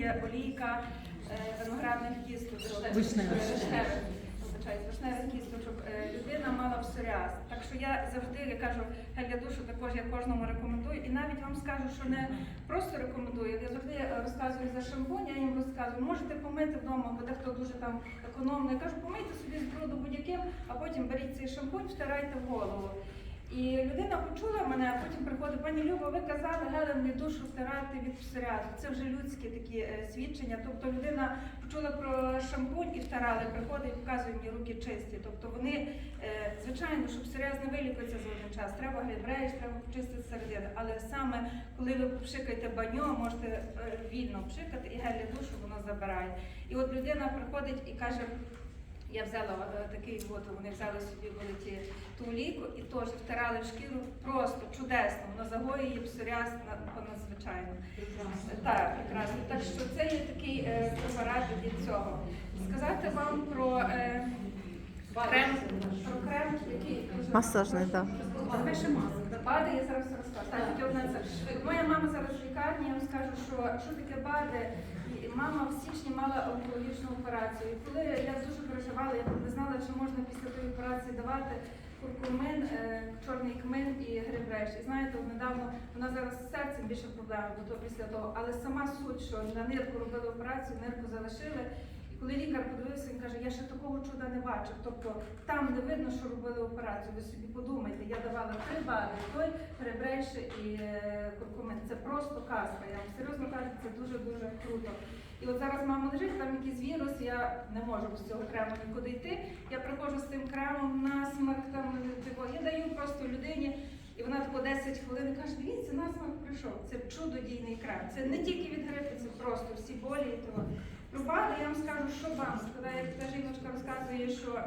є олійка е, виноградних кісток, Вишневих. вишневих, кісточок. Е, Людина мала псоріаз. Так що я завжди я кажу, гель для душу також я кожному рекомендую. І навіть вам скажу, що не просто рекомендую. Я завжди е, розказую за шампунь, я їм розказую, можете помити вдома, бо дехто дуже там економно. Я кажу, помийте собі з бруду будь-яким, а потім беріть цей шампунь, втирайте в голову. І людина почула мене, а потім приходить, пані Люба, ви казали гелем для душу втирати від псоріазу. Це вже людські такі е, свідчення. Тобто людина почула про шампунь і втирали, приходить і показує мені руки чисті. Тобто вони, е, звичайно, щоб псоріаз не вилікується за один час, треба глібреєш, треба почистити середини. Але саме коли ви пшикаєте баньо, можете е, вільно пшикати і для душу воно забирає. І от людина приходить і каже. Я взяла е, такий от, вони взяли собі були ті ту олійку і теж втирали в шкіру просто чудесно. Воно загоює псоріаз на надзвичайно. Так, прекрасно. Так що це є такий е, препарат від цього. Сказати вам про е, крем, про крем, який дуже Масажний, так. Масло. Бади я зараз розкажу. Так, тільки одне це. Моя мама зараз в лікарні, я вам скажу, що, що таке бади. І Мама в січні мала онкологічну операцію. І коли я дуже переживала, я не знала, чи можна після тої операції давати куркумин, е, чорний кмин і грибреш. І знаєте, недавно вона зараз з серцем більше проблеми, бо то після того. Але сама суть, що на нирку робили операцію, нирку залишили. Коли лікар подивився, він каже, я ще такого чуда не бачив. Тобто там не видно, що робили операцію. Ви собі подумайте, я давала три бади, той перебрейши і е, куркумин. Це просто казка. Я вам серйозно кажу, це дуже дуже круто. І от зараз мама лежить, там якийсь вірус, я не можу без цього крему нікуди йти. Я приходжу з тим кремом на смерть, там типу, я даю просто людині. І вона тако 10 хвилин каже, дивіться, насмак прийшов. Це чудодійний крем. Це не тільки від грипу, це просто всі болі і того. Рубали, я вам скажу, що вам, коли та жіночка розказує, що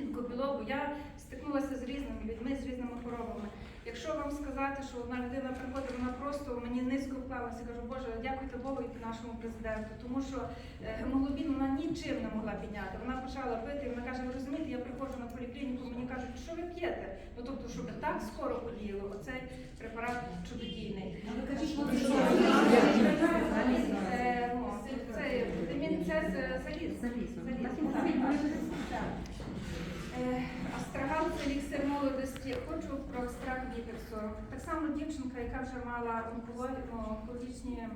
інкопілобу, я стикнулася з різними людьми, з різними хворобами. Якщо вам сказати, що одна людина приходить, вона просто мені низько вклалася, кажу, Боже, дякуйте Богу і нашому президенту, тому що е, гемоглобін вона нічим не могла підняти. Вона почала пити, вона каже, ви розумієте, я приходжу на поліклініку, мені кажуть, що ви п'єте? Ну тобто, щоб так скоро подіяло, оцей препарат чудодійний. Це вітамін С з заліз. Е, Астрагал це еліксир молодості. Хочу про екстракт вітерсу. Так само дівчинка, яка вже мала онкологічні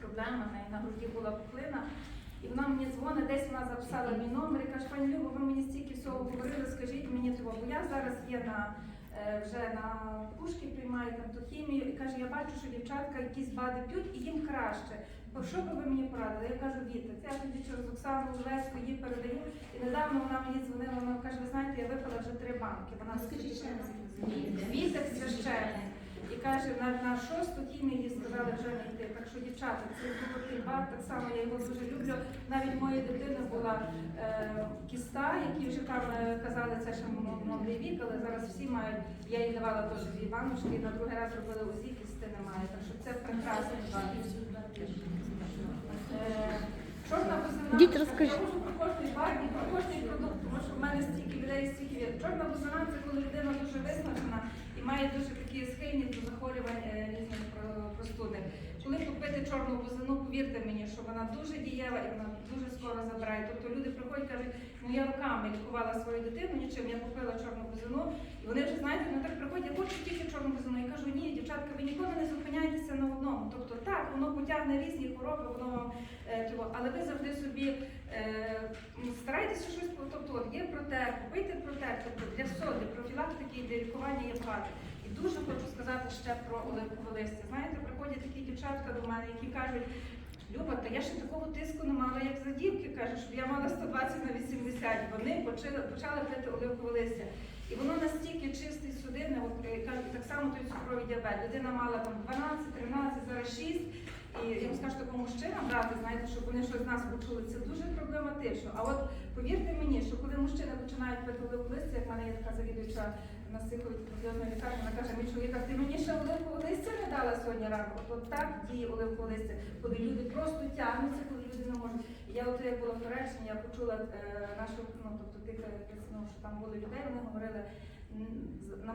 проблеми, на груді була пухлина. І вона мені дзвонить, десь вона записала мій номер і каже, пані Любо, ви мені стільки всього говорили, скажіть мені того, бо я зараз є на е, вже на пушки приймаю там ту хімію і каже, я бачу, що дівчатка якісь бади п'ють і їм краще. Що би ви мені порадили? Я кажу, Віта, це я тоді через Оксану Левську її передаю. І недавно вона мені дзвонила, вона каже, ви знаєте, я випила вже три банки. Вона скажіть, ще раз. Вітер священний. І каже, на, на шосту хімію їй сказали вже не йти. Так що, дівчата, це золотий бар, так само я його дуже люблю. Навіть у моєї дитини була е, кіста, які вже там е, казали, це ще молодий вік, але зараз всі мають. Я їй давала теж дві баночки, і на другий раз робили УЗІ, кісти немає. Так що це прекрасний бар. Е, Чорна. Діть, розкажіть. Я можу про кожний бар і про кожний продукт, тому що в мене стільки людей, стільки від. Чорна бузина це коли людина дуже виснажена і має дуже такі схильність до захворювань е, різних про- простудних. Коли попити чорну бузину, повірте мені, що вона дуже дієва і вона дуже скоро забирає. Тобто люди приходять і кажуть, ну я роками лікувала свою дитину, нічим, я купила чорну бузину, і вони вже знаєте, вони так приходять, я хочу тільки чорну бузину. Я кажу, ні, дівчатка, ви ніколи не зупиняйтеся на одному. Тобто так, воно потягне різні хвороби, воно вам е, але ви завжди собі старайтеся щось, тобто є протек, пийте протек, тобто для для профілактики і для лікування є багато. І дуже хочу сказати ще про оливкове листя. Знаєте, приходять такі дівчатка до мене, які кажуть. Люба, та я ще такого тиску не мала, як за дівки, каже, щоб я мала 120 на 80. Вони почали, почали пити оливкове листя. І воно настільки чистий судинне, от е, кажуть, так само той цукровий діабет. Людина мала там 12, 13, зараз 6. І я вам скажу, такого мужчина брати, знаєте, щоб вони щось з нас почули, це дуже проблематично. А от повірте мені, що коли мужчини починають пити оливкове листя, як в мене є така завідуюча на сиховій лікарні, вона каже, мій чоловік, ти мені ще оливкове листя не дала сьогодні ранку. От, от так діє оливкове листя, коли люди просто тягнуться, коли люди не можуть. Я от як була в Туреччині, я почула е, нашу, ну тобто тих, е, ну, що там були людей, вони говорили.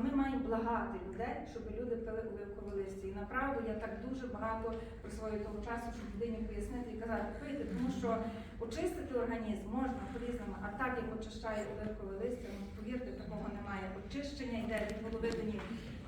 Ми маємо благати людей, щоб люди пили оливкове листя. І направду я так дуже багато присвоюю того часу, щоб людині пояснити і сказати, пийте, тому що очистити організм можна по-різному, а так як очищає оливкове листя, ну повірте, такого немає. Очищення йде від голови до ніг.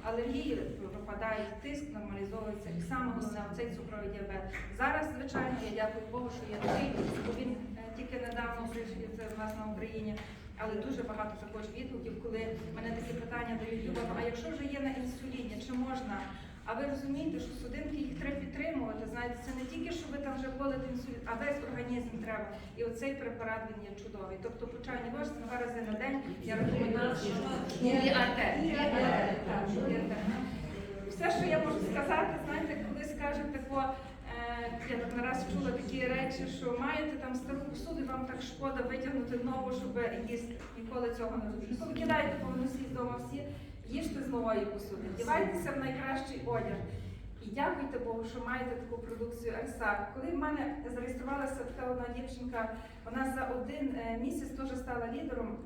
Алергії пропадають, тиск нормалізовується. І саме головне оцей цукровий діабет. Зараз, звичайно, я дякую Богу, що є такий, бо він е, тільки недавно прийшов це в нас на Україні. Але дуже багато також відгуків, коли мене такі питання дають, Люба, ну, а якщо вже є на інсуліні, чи можна? А ви розумієте, що судинки їх треба підтримувати. Знаєте, це не тільки, що ви там вже колите інсулін, а весь організм треба. І оцей препарат він є чудовий. Тобто по чайній ложці два рази на день я рекомендую. Все, що я можу сказати, знаєте, коли скажуть тако, е, я так не раз чула такі речі, що маєте там стару посуду, вам так шкода витягнути нову, щоб їсти. Ніколи цього не робіть. Коли кидаєте повносі вдома всі, їжте з нової посуди, вдівайтеся в найкращий одяг. І дякуйте Богу, що маєте таку продукцію РСА. Коли в мене зареєструвалася така одна дівчинка, вона за один е, місяць теж стала лідером.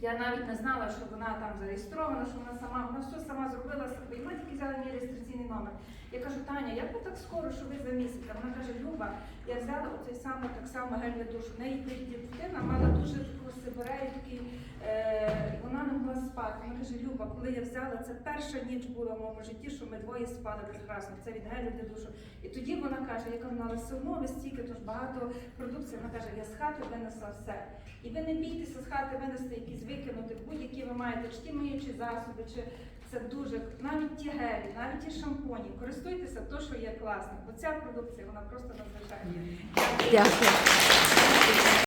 Я навіть не знала, що вона там зареєстрована, що вона сама, вона все сама зробила, і ми тільки взяли мій реєстраційний номер. Я кажу, Таня, як ви так скоро, що ви за місяць? Вона каже, Люба, я взяла оцей самий так само гель для душу. В неї дитина мала дуже таку сибирею, такий, е, вона не могла спати. Вона каже, Люба, коли я взяла, це перша ніч була в моєму житті, що ми двоє спали прекрасно. Це від гелю для душу. І тоді вона каже, я кажу, «Ну, але все одно ви стільки, тож багато продукції. Вона каже, я з хати винесла все. І ви не бійтеся з хати винести якісь ви маєте, чи ті миючі засоби, чи це дуже навіть ті гелі, навіть ті шампуні. Користуйтеся то, що є класним. Бо ця продукція вона просто надзвичайна. Дякую.